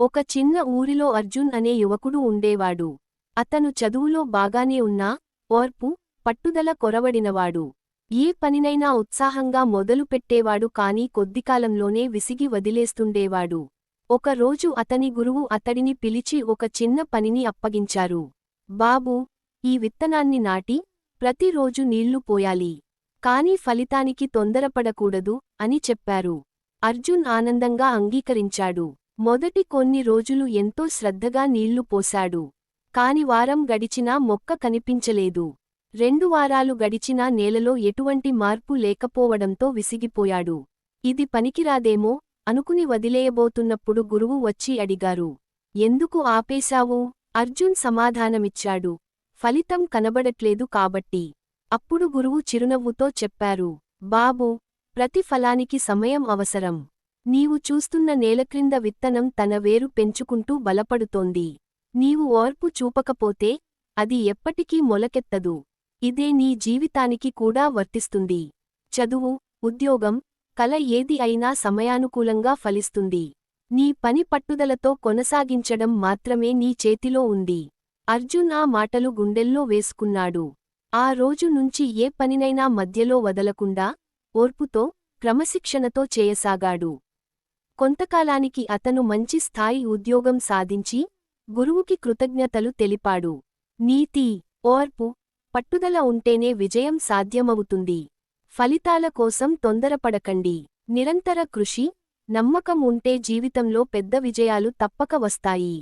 ఒక చిన్న ఊరిలో అర్జున్ అనే యువకుడు ఉండేవాడు. అతను చదువులో బాగానే ఉన్నా ఓర్పు పట్టుదల కొరవడినవాడు. ఏ పనినైనా ఉత్సాహంగా మొదలుపెట్టేవాడు కాని కొద్దికాలంలోనే విసిగి వదిలేస్తుండేవాడు. ఒకరోజు అతని గురువు అతడిని పిలిచి ఒక చిన్న పనిని అప్పగించారు. బాబూ ఈ విత్తనాన్ని నాటి ప్రతిరోజు నీళ్ళు పోయాలి. కాని ఫలితానికి తొందరపడకూడదు అని చెప్పారు. అర్జున్ ఆనందంగా అంగీకరించాడు. మొదటి కొన్ని రోజులు ఎంతో శ్రద్ధగా నీళ్ళు పోశాడు. కాని వారం గడిచినా మొక్క కనిపించలేదు. రెండు వారాలు గడిచినా నేలలో ఎటువంటి మార్పు లేకపోవడంతో విసిగిపోయాడు. ఇది పనికిరాదేమో అనుకుని వదిలేయబోతున్నప్పుడు గురువు వచ్చి అడిగారు. ఎందుకు ఆపేశావు? అర్జున్ సమాధానమిచ్చాడు. ఫలితం కనబడట్లేదు కాబట్టి. అప్పుడు గురువు చిరునవ్వుతో చెప్పారు. బాబు ప్రతి ఫలానికి సమయం అవసరం. నీవు చూస్తున్న నేలక్రింద విత్తనం తన వేరు పెంచుకుంటూ బలపడుతోంది. నీవు ఓర్పు చూపకపోతే అది ఎప్పటికీ మొలకెత్తదు. ఇదే నీ జీవితానికి కూడా వర్తిస్తుంది. చదువు ఉద్యోగం కల ఏది అయినా సమయానుకూలంగా ఫలిస్తుంది. నీ పని పట్టుదలతో కొనసాగించడం మాత్రమే నీ చేతిలో ఉంది. అర్జున్ ఆ మాటలు గుండెల్లో వేసుకున్నాడు. ఆ రోజు నుంచి ఏ పనినైనా మధ్యలో వదలకుండా ఓర్పుతో క్రమశిక్షణతో చేయసాగాడు. కొంతకాలానికి అతను మంచి స్థాయి ఉద్యోగం సాధించి గురువుకి కృతజ్ఞతలు తెలిపాడు. నీతి ఓర్పు పట్టుదల ఉంటేనే విజయం సాధ్యమవుతుంది. ఫలితాల కోసం తొందరపడకండి. నిరంతర కృషి నమ్మకం ఉంటే జీవితంలో పెద్ద విజయాలు తప్పక వస్తాయి.